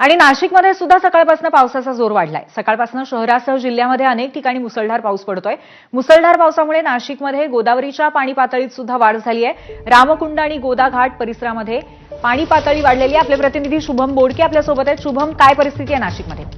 आणि नाशिकमध्ये सुद्धा सकाळपासून पावसाचा जोर वाढलाय. सकाळपासून शहरासह जिल्ह्यामध्ये अनेक ठिकाणी मुसळधार पाऊस पडतोय. मुसळधार पावसामुळे नाशिकमध्ये गोदावरीच्या पाणी पातळीत सुद्धा वाढ झाली आहे. रामकुंड आणि गोदा घाट परिसरामध्ये पाणी पातळी वाढलेली आहे. आपले प्रतिनिधी शुभम बोडके आपल्यासोबत आहेत. शुभम काय परिस्थिती आहे नाशिकमध्ये?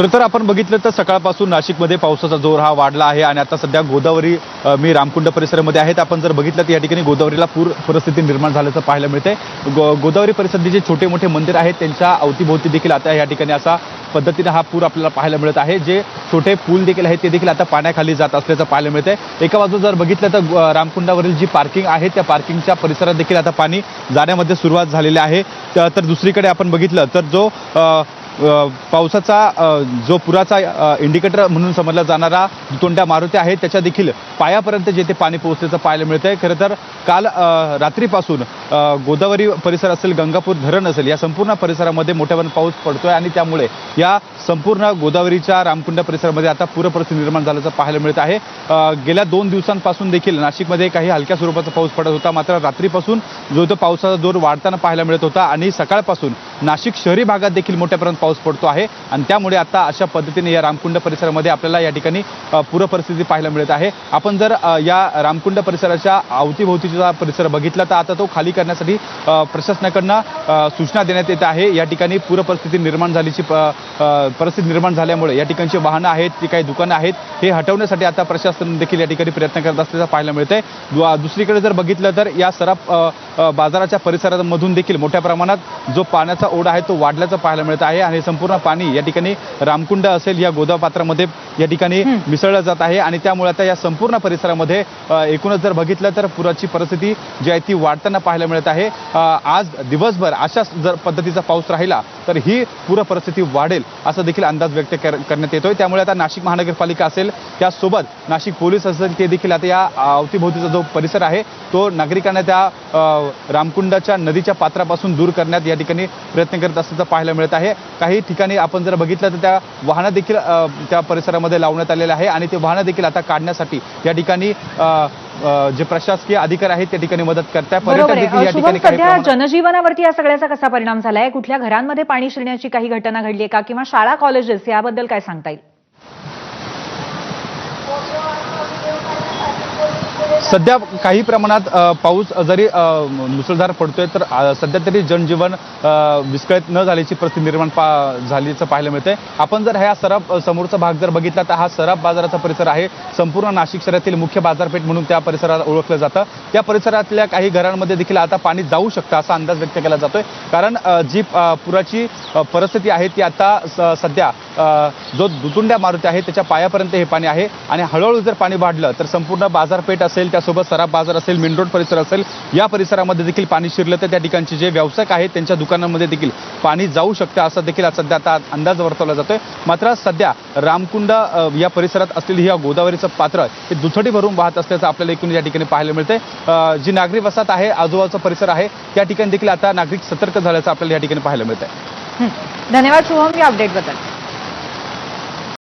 खरं तर आपण बघितलं तर सकाळपासून नाशिकमध्ये पावसाचा जोर हा वाढला आहे आणि आता सध्या गोदावरी मी रामकुंड परिसरामध्ये आहेत. आपण जर बघितलं तर या ठिकाणी गोदावरीला पूर परिस्थिती निर्माण झाल्याचं पाहायला मिळते गो गोदावरी परिसरातील जे छोटे मोठे मंदिर आहेत त्यांच्या अवतीभोवती देखील आता या ठिकाणी असा पद्धतीने हा पूर आपल्याला पाहायला मिळत आहे. जे छोटे पूल देखील आहेत ते देखील आता पाण्याखाली जात असल्याचं पाहायला मिळते एका बाजू जर बघितलं तर रामकुंडावरील जी पार्किंग आहे त्या पार्किंगच्या परिसरात देखील आता पाणी जाण्यामध्ये सुरुवात झालेली आहे. तर दुसरीकडे आपण बघितलं तर जो पावसाचा जो पुराचा इंडिकेटर म्हणून समजला जाणारा तोंड्या मारुती आहे त्याच्या देखील पायापर्यंत जेथे पाणी पोहोचल्याचं पाहायला मिळतं आहे खरं तर काल रात्रीपासून गोदावरी परिसर असेल गंगापूर धरण असेल या संपूर्ण परिसरामध्ये मोठ्या पाऊस पडतोय आणि त्यामुळे या संपूर्ण गोदावरीच्या रामकुंड परिसरामध्ये आता पूरपरिस्थिती निर्माण झाल्याचं पाहायला मिळत आहे. गेल्या दोन दिवसांपासून देखील नाशिकमध्ये काही हलक्या स्वरूपाचा पाऊस पडत होता. मात्र रात्रीपासून जो तो पावसाचा जोर वाढताना पाहायला मिळत होता आणि सकाळपासून नाशिक शहरी भागात देखील मोठ्या प्रमाणात पाऊस पडतो आहे. आणि त्यामुळे आता अशा पद्धतीने या रामकुंड परिसरामध्ये आपल्याला या ठिकाणी पूरपरिस्थिती पूर परिस्थिती पाहायला मिळत आहे. आपण जर या रामकुंड परिसराच्या अवतीभोवतीचा परिसर बघितला तर आता तो खाली करण्यासाठी प्रशासनाकडनं सूचना देण्यात येत आहे. या ठिकाणी पूर परिस्थिती निर्माण झाल्याची परिस्थिती निर्माण झाल्यामुळे या ठिकाणची वाहनं आहेत ती काही दुकानं आहेत हे हटवण्यासाठी आता प्रशासन देखील या ठिकाणी प्रयत्न करत असल्याचं पाहायला मिळत आहे दुसरीकडे जर बघितलं तर या सराफ बाजाराच्या परिसरामधून देखील मोठ्या प्रमाणात जो पाण्याचा ओढ आहे तो वाढल्याचं पाहायला मिळत आहे. आणि संपूर्ण पाणी या ठिकाणी रामकुंड असेल या गोदापात्रामध्ये या ठिकाणी मिसळलं जात आहे आणि त्यामुळे आता या संपूर्ण परिसरामध्ये एकूणच जर बघितलं तर पुराची परिस्थिती जी आहे ती वाढताना पाहायला मिळत आहे. आज दिवसभर अशाच जर पद्धतीचा पाऊस राहिला तर ही पूर परिस्थिती वाढेल असा देखील अंदाज व्यक्त कर- करण्यात येतोय. त्यामुळे आता नाशिक महानगरपालिका असेल त्यासोबत नाशिक पोलीस असेल ते देखील आता या अवतीभोवतीचा जो परिसर आहे तो नागरिकांना त्या रामकुंडाच्या नदीच्या पात्रापासून दूर करण्यात या ठिकाणी प्रयत्न करत असल्याचं पाहायला मिळत आहे. काही ठिकाणी आपण जर बघितलं तर त्या वाहनं देखील त्या परिसरामध्ये लावण्यात आलेले आहे आणि ते वाहनं देखील आता काढण्यासाठी या ठिकाणी जे प्रशासकीय अधिकारी आहेत त्या ठिकाणी मदत करतात काही सध्या जनजीवनावरती या सगळ्याचा कसा परिणाम झालाय? कुठल्या घरांमध्ये पाणी शिरण्याची काही घटना घडली आहे का? किंवा शाळा कॉलेजेस याबद्दल काय सांगता येईल? सध्या काही प्रमाणात पाऊस जरी मुसळधार पडतोय तर सध्या तरी जनजीवन विस्कळीत न झाल्याची परिस्थिती निर्माण पा झाल्याचं पाहायला मिळतंय. आपण जर ह्या सराफ समोरचा भाग जर बघितला तर हा सराफ बाजाराचा परिसर आहे. संपूर्ण नाशिक शहरातील मुख्य बाजारपेठ म्हणून त्या परिसरात ओळखलं जातं. त्या परिसरातल्या काही घरांमध्ये देखील आता पाणी जाऊ शकतं असा अंदाज व्यक्त केला जातोय. कारण जी पुराची परिस्थिती आहे ती आता स- सध्या जो दुतुंड्या मारुती आहे त्याच्या पायापर्यंत हे पाणी आहे. आणि हळूहळू जर पाणी वाढलं तर संपूर्ण बाजारपेठ असेल त्या त्यासोबत सराफ बाजार असेल मेन रोड परिसर असेल या परिसरामध्ये देखील पाणी शिरलं तर त्या ठिकाणचे जे व्यावसायिक आहेत त्यांच्या दुकानांमध्ये देखील पाणी जाऊ शकतं असा देखील सध्या आता अंदाज वर्तवला जातोय. मात्र सध्या रामकुंड या परिसरात असलेली ह्या गोदावरीचं पात्र हे दुथडी भरून वाहत असल्याचं आपल्याला एकूण या ठिकाणी पाहायला मिळतंय. जी नागरी वसाहत आहे आजूबाजूचा परिसर आहे त्या ठिकाणी देखील आता नागरिक सतर्क झाल्याचं आपल्याला या ठिकाणी पाहायला मिळतंय. धन्यवाद शुभम या अपडेटबद्दल